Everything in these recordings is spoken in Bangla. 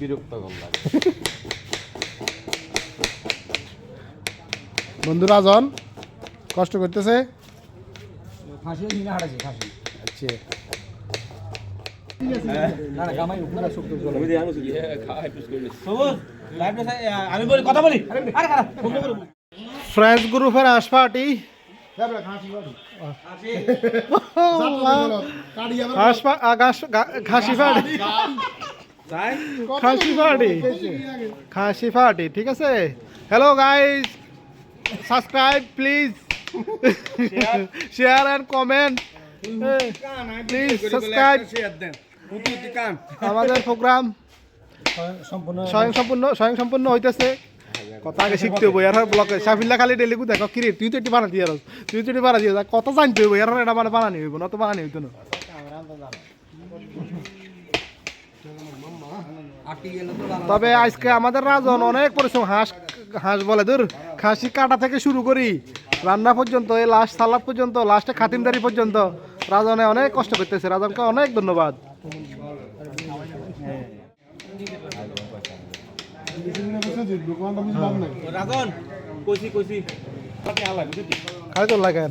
বিরক্ত লাগে। বন্ধু রাজন কষ্ট করতেছে? ফাঁসি নিয়ে হারাইছে ফাঁসি। আচ্ছা। না না গামাই উপরে শুক্তো জল আমি বলি কথা বলি? আরে খারাপ ফ্রেঞ্চ গ্রুপের আস পার্টি হাঁস পা- আ, ঘাস- গা- খাসি পার্টি? খাসি পার্টি ঠিক আছে? Hello guys subscribe please share and comment please subscribe আমাদের প্রোগ্রাম স্বয়ং সম্পূর্ণ স্বয়ং সম্পূর্ণ হইতেছে। কথা আগে শিখতে হইব এর ব্লকে সাফিল্লা খালি ডেলি কু দেখো কিরে তুই তো একটু বানাতি আর তুই তো একটু বানাতি কত জানতে হইব এর এটা মানে বানানি হইব না তো বানানি হইতো না। তবে আজকে আমাদের রাজন অনেক পরিশ্রম হাঁস হাঁস বলে দূর। খাসি কাটা থেকে শুরু করি রান্না পর্যন্ত এই লাস্ট সালাদ পর্যন্ত লাস্টে খাতিমদারি পর্যন্ত রাজনে অনেক কষ্ট করতেছে। রাজনকে অনেক ধন্যবাদ। খাই তোর লাগেন।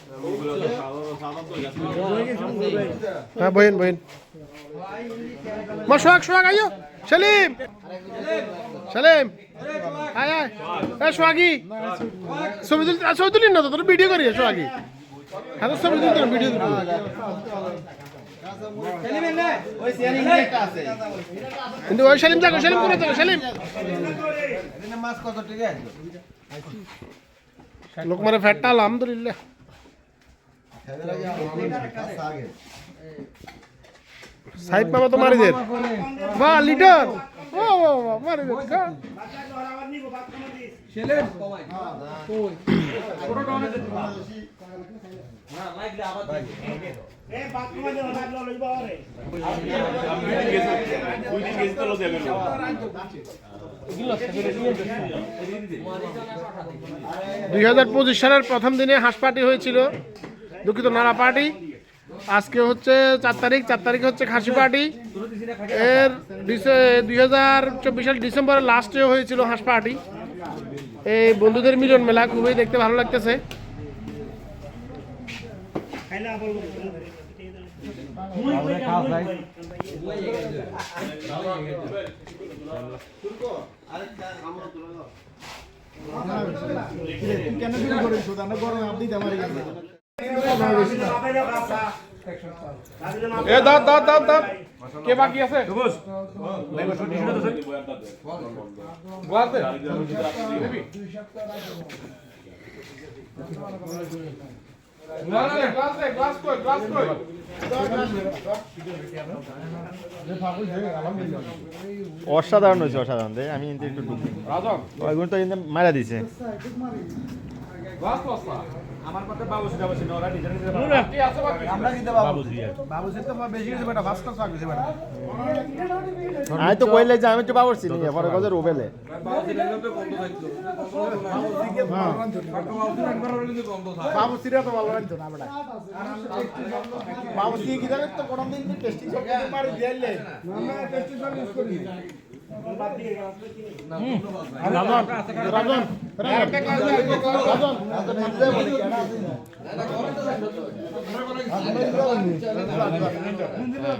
বহিন বহিন মা সোহাগ সোহাগ আইও সেলিম। সেলিম। এ, সোহাগি। ছবি তুলি না তো? তোর ভিডিও করি সোহাগি। হ্যাঁ তো ছবি তুলি ভিডিও কিন্তু ওই সেলিম দেখো সেলিম করে দেখো সেলিম। লোকমারে ফ্যাটটা, আলহামদুলিল্লাহ। সাইড মামা তো মারি দেন। বাহ লিডার। ও ও ও, মারি দেন। খা। দুই হাজার পঁচিশ সালের প্রথম দিনে হাঁস হয়েছিল। দুঃখিত নাড়া পার্টি। আজকে হচ্ছে চার তারিখ চার তারিখ হচ্ছে খাসি পার্টি। এর দুই হাজার চব্বিশ সাল ডিসেম্বরের লাস্টেও হয়েছিল হাঁস পার্টি। এই বন্ধুদের মিলন মেলা খুবই দেখতে ভালো লাগতেছে। এ দাঁত দাঁত দাঁত দাঁত। কে বাকি আছে? বলতে গ্লাস দে গ্লাস কই গ্লাস কই? অসাধারণ হয়েছে অসাধারণ। আমি কিন্তু একটু ঢুকি। রাজন? ওইগুলো তো মারা দিছে। আমার কথা বাবুসি বাবুসি নরা ডিজাইন আমরা দিতে বাবুসি তো বেশি গেছে বেটা ফার্স্ট ক্লাস গেছে বেটা। আমি তো কইলে যে আমি তো পাবছি নি পরে গজে রোবেলে। বাবু তো ভালো রাখতো না। বেটা। কি তো টেস্টিং করতে পারি দিলে টেস্টিং করি রাজন রাজন রাজন করার জন্য আমাদের ধন্যবাদ নাই